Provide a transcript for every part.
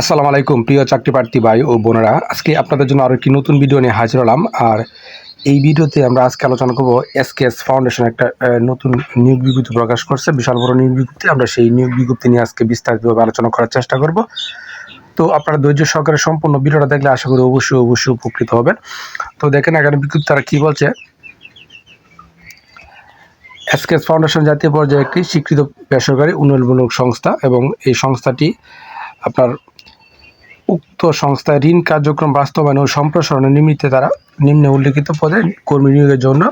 আসসালামু আলাইকুম, প্রিয় চাকরি প্রার্থী ভাই ও বোনেরা। আজকে আপনাদের জন্য আরও একটি নতুন ভিডিও নিয়ে হাজির হলাম। আর এই ভিডিওতে আমরা আজকে আলোচনা করব এসকেএস ফাউন্ডেশন একটা নতুন নিয়োগ বিজ্ঞপ্তি প্রকাশ করছে। বিশাল বড় নিয়োগ বিজ্ঞপ্তি। আমরা সেই নিয়োগ বিজ্ঞপ্তি নিয়ে আজকে বিস্তারিতভাবে আলোচনা করার চেষ্টা করব। তো আপনারা ধৈর্য সহকারে সম্পূর্ণ ভিডিওটা দেখলে আশা করি অবশ্যই অবশ্যই উপকৃত হবেন। তো দেখেন এখানে বিজ্ঞপ্তি তারা কী বলছে? এসকেএস ফাউন্ডেশন জাতীয় পর্যায়ে একটি স্বীকৃত বেসরকারি উন্নয়নমূলক সংস্থা এবং এই সংস্থাটি আপনার উক্ত সংস্থায় ঋণ কার্যক্রম বাস্তবায়ন ও সম্প্রসারণের নিমিত্তে তারা নিম্নে উল্লিখিত পদে কর্মী নিয়োগের জন্য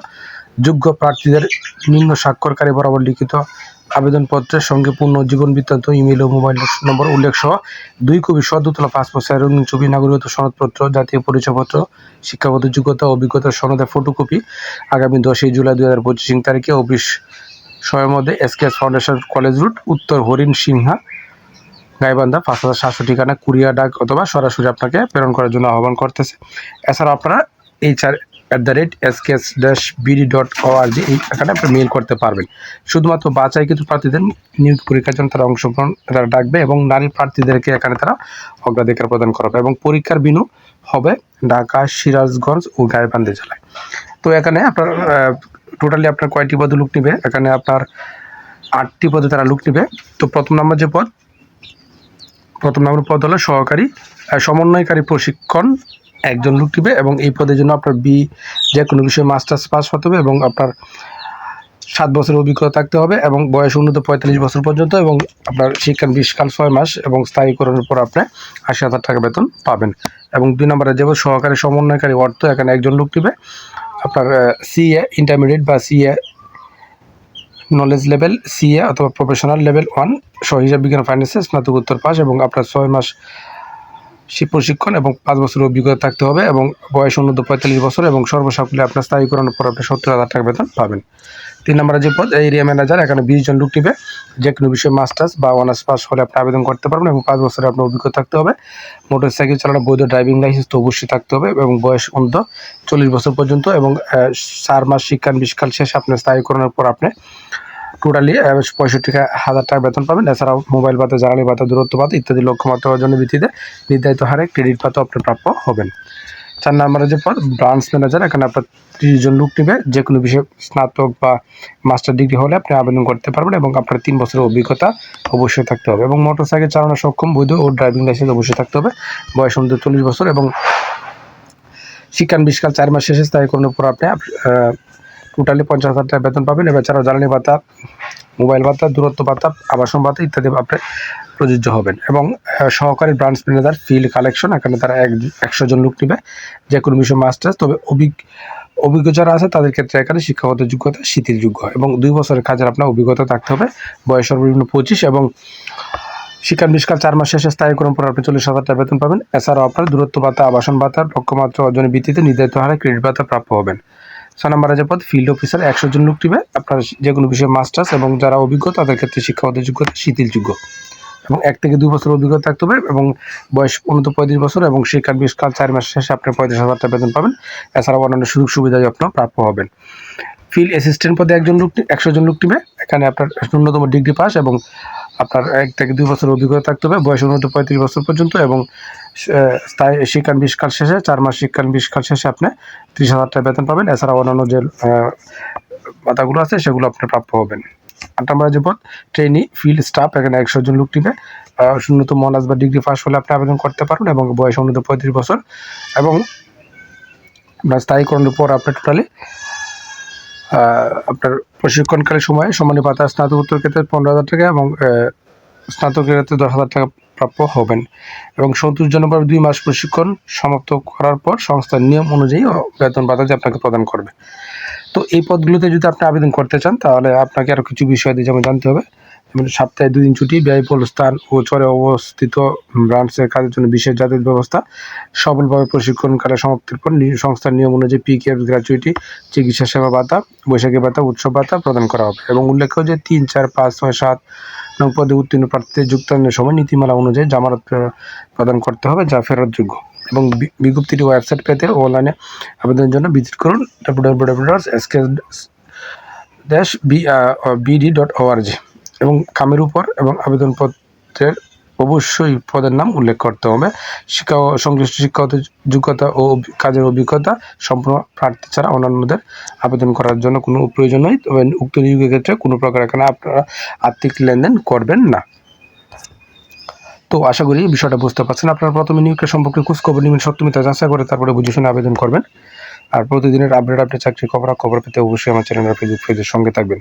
যোগ্য প্রার্থীদের নিম্ন স্বাক্ষরকারী বরাবর লিখিত আবেদনপত্রের সঙ্গে পূর্ণ জীবন বৃত্তান্ত, ইমেল ও মোবাইল নম্বর উল্লেখ সহ দুই কপি সদ্যতলা পাসপোর্ট সাইজ, রঙিন ছবি, নাগরিকত্ব সনদপত্র, জাতীয় পরিচয়পত্র, শিক্ষাগত যোগ্যতা অভিজ্ঞতার সনদের ফটোকপি আগামী দশই জুলাই দুই হাজার পঁচিশ তারিখে অফিস সময়ের মধ্যে S SKS foundation college route, উত্তর হরিণ সিংহা গাইবান্ধা পাঁচ হাজার সাতশো ঠিকানা কুরিয়া ডাক অথবা সরাসরি আপনাকে প্রেরণ করার জন্য আহ্বান করতেছে। এছাড়া আপনারা HR at the rate SKS dash BD dot ORG এই এখানে আপনি মেল করতে পারবেন। শুধুমাত্র বাছাই কিছু প্রার্থীদের নিয়োগ পরীক্ষার জন্য তারা অংশগ্রহণ, তারা ডাকবে এবং নারী প্রার্থীদেরকে এখানে তারা অগ্রাধিকার প্রদান করাবে এবং পরীক্ষার বিনু হবে ঢাকা, সিরাজগঞ্জ ও গাইবান্ধা জেলায়। তো এখানে আপনার টোটালি আপনার কয়টি পদে লুক নেবে? এখানে আপনার আটটি পদে তারা লুক নেবে। তো প্রথম নম্বর যে পদ প্রথম নম্বর পদ হলো সহকারী সমন্বয়কারী প্রশিক্ষণ একজন লোক দিবে এবং এই পদের জন্য আপনার বি যে কোনো বিষয়ে মাস্টার্স পাস হতে হবে এবং আপনার সাত বছরের অভিজ্ঞতা থাকতে হবে এবং বয়স উন্নত পঁয়তাল্লিশ বছর পর্যন্ত এবং আপনার শিক্ষান বিশকাল ছয় মাস এবং স্থায়ীকরণের পর আপনি আশি হাজার টাকা বেতন পাবেন। এবং দুই নম্বরে যে সহকারী সমন্বয়কারী অর্থ এখানে একজন লোক দিবে। আপনার সিএ ইন্টারমিডিয়েট বা সিএ নলেজ লেভেল সিএ অথবা প্রফেশনাল লেভেল ওয়ান সহ হিসাব বিজ্ঞান ফাইন্যান্সে স্নাতকোত্তর পাস এবং আপনার ছয় মাস প্রশিক্ষণ এবং পাঁচ বছরের অভিজ্ঞতা থাকতে হবে এবং বয়স অনুদ্ধ পঁয়তাল্লিশ বছর এবং সর্বসাকুলে আপনার স্থায়ীকরণের পর আপনি সত্তর হাজার টাকা বেতন পাবেন। তিন নম্বরে যে পদ এরিয়া ম্যানেজার এখানে বিশ জন লোক টিবে যে কোনো বিষয়ে মাস্টার্স বা অনার্স পাস হলে আপনি আবেদন করতে পারবেন এবং পাঁচ বছরের আপনার অভিজ্ঞতা থাকতে হবে। মোটর সাইকেল চালানো, বৈধ ড্রাইভিং লাইসেন্স তো অবশ্যই থাকতে হবে এবং বয়স অন্ত চল্লিশ বছর পর্যন্ত এবং চার মাস শিক্ষান বিশকাল শেষে আপনার স্থায়ীকরণের পর আপনি টোটালি পঁয়ষট্টি হাজার টাকা বেতন পাবেন। এছাড়াও মোবাইল ভাতা, জ্বালানি ভাতা, দূরত্ব ভাতা ইত্যাদি লক্ষ্যমাত্রা অর্জনের ভিত্তিতে নির্ধারিত হারে ক্রেডিট ভাতা আপনি প্রাপ্য হবেন। চার নম্বরে যে পদ ব্রাঞ্চ ম্যানেজার এখানে আপনার ত্রিশ জন লোক নেবে। যে কোনো বিষয়ে স্নাতক বা মাস্টার ডিগ্রি হলে আপনি আবেদন করতে পারবেন এবং আপনার তিন বছরের অভিজ্ঞতা অবশ্যই থাকতে হবে এবং মোটর সাইকেল চালানো সক্ষম, বৈধ ও ড্রাইভিং লাইসেন্স অবশ্যই থাকতে হবে। বয়স অনুযায়ী চল্লিশ বছর এবং শিক্ষান বিশকাল চার মাস শেষে স্থায়ী কোনো পর আপনি টোটালি পঞ্চাশ হাজার টাকা বেতন পাবেন। এবার ছাড়াও জ্বালানি ভাতা, মোবাইল ভাতা, দূরত্ব ভাতা, আবাসন ভাতা ইত্যাদি আপনি প্রযোজ্য হবেন। এবং সহকারী ব্রাঞ্চ ম্যানেজার ফিল্ড কালেকশন এখানে তারা এক, একশো জন লোক নেবে। যে কোনো বিষয়ে মাস্টার্স তবে অভিজ্ঞ অভিজ্ঞ যারা আছে, তাদের ক্ষেত্রে এখানে শিক্ষাগত যোগ্যতা শিথিলযোগ্য। এবং দুই বছরের কাজের আপনার অভিজ্ঞতা থাকতে হবে। বয়স সর্বনিম্ন পঁচিশ এবং শিক্ষান বিশকাল চার মাস শেষে স্থায়ীকরণ পর আপনি চল্লিশ হাজার টাকা বেতন পাবেন। এছাড়াও আপনার দূরত্ব ভাতা, আবাসন ভাতা, লক্ষ্যমাত্রা অর্জনের ভিত্তিতে নির্ধারিত হারে ক্রেডিট ভাতা প্রাপ্য হবেন। ছয় নম্বর আছে পদ ফিল্ড অফিসার একশো জন লোক টিমে আপনার যে কোনো বিষয়ে মাস্টার্স এবং যারা অভিজ্ঞ, তাদের ক্ষেত্রে শিক্ষাগত যোগ্যতা শিথিলযোগ্য। এবং এক থেকে দুই বছর অভিজ্ঞতা থাকতে হবে এবং বয়স উন্নত পঁয়ত্রিশ বছর এবং শিক্ষার বিশকাল চার মাস শেষে আপনি পঁয়ত্রিশ হাজার টাকা বেতন পাবেন। এছাড়াও অন্যান্য সুযোগ সুবিধা আপনার প্রাপ্য হবেন। ফিল্ড অ্যাসিস্ট্যান্ট পদে একজন লোক একশো জন লোক টিবে এখানে আপনার ন্যূনতম ডিগ্রি পাস এবং আপনার এক থেকে দুই বছর অভিজ্ঞতা থাকতে হবে। বয়স উন্নত পঁয়ত্রিশ বছর পর্যন্ত এবং স্থায়ী শিক্ষান বিশকাল শেষে চার মাস শিক্ষান বিশকাল শেষে আপনি ত্রিশ হাজার টাকা বেতন পাবেন। এছাড়া অন্যান্য যে আহ, ভাতাগুলো আছে সেগুলো আপনি প্রাপ্য হবেন। আট নম্বর যে পদ ট্রেনি ফিল্ড স্টাফ এখানে একশো জন লোক টিবে ন্যূনতম অনার্স বা ডিগ্রি পাস হলে আপনি আবেদন করতে পারবেন এবং বয়স উন্নত পঁয়ত্রিশ বছর এবং স্থায়ীকরণের পর আপনার টোটালি আপনার প্রশিক্ষণকালীন সময়ে সমানি পাতা স্নাতকোত্তর ক্ষেত্রে পনেরো হাজার টাকা এবং স্নাতক স্নাতকের ক্ষেত্রে দশ হাজার টাকা প্রাপ্য হবেন। এবং সন্তোষজনকভাবে দুই মাস প্রশিক্ষণ সমাপ্ত করার পর সংস্থার নিয়ম অনুযায়ী বেতন ভাতা আপনাকে প্রদান করবে। তো এই পদগুলোতে যদি আপনি আবেদন করতে চান, তাহলে আপনাকে আরও কিছু বিষয় দিয়ে যেমন জানতে হবে। সপ্তাহে দুদিন ছুটি ব্যয়বহুল স্থান ও চরে অবস্থিত ব্রাঞ্চের কাজের জন্য বিশেষ যাতায়াত ব্যবস্থা, সফলভাবে প্রশিক্ষণকালে সমাপ্তির পর সংস্থার নিয়ম অনুযায়ী পিকেএফ গ্র্যাচুইটি চিকিৎসা সেবা ভাতা, বৈশাখী ভাতা, উৎসব ভাতা প্রদান করা হবে এবং উল্লেখ্য যে তিন, চার, পাঁচ, ছয়, সাত নং পদে উত্তীর্ণ প্রার্থীদের যুক্তায়নের সময় নীতিমালা অনুযায়ী জামানত প্র- প্রদান করতে হবে যা ফেরতযোগ্য। এবং বিজ্ঞপ্তিটি ওয়েবসাইট পেতে অনলাইনে আবেদনের জন্য ভিজিট করুন W W W dot S K dash BD dot ORG এবং কামের উপর এবং আবেদনপত্রের অবশ্যই পদের নাম উল্লেখ করতে হবে। শিক্ষা ও সংশ্লিষ্ট শিক্ষাগত যোগ্যতা ও কাজের অভিজ্ঞতা সম্পূর্ণ প্রার্থী ছাড়া অন্যান্যদের আবেদন করার জন্য কোনো প্রয়োজন নেই। তবে উক্ত নিয়োগের ক্ষেত্রে কোনো প্রকার এখানে আপনারা আর্থিক লেনদেন করবেন না। তো আশা করি বিষয়টা বুঝতে পারছেন। আপনারা প্রথমে নিয়োগের সম্পর্কে খোঁজখবর নেবেন সত্যমিতা যাচাই করে তারপরে বুঝে শুনে আবেদন করবেন। আর প্রতিদিনের আপডেট আপডেট চাকরি খবর খবর পেতে অবশ্যই আমার চ্যানেলের ফেসবুক পেজের সঙ্গে থাকবেন।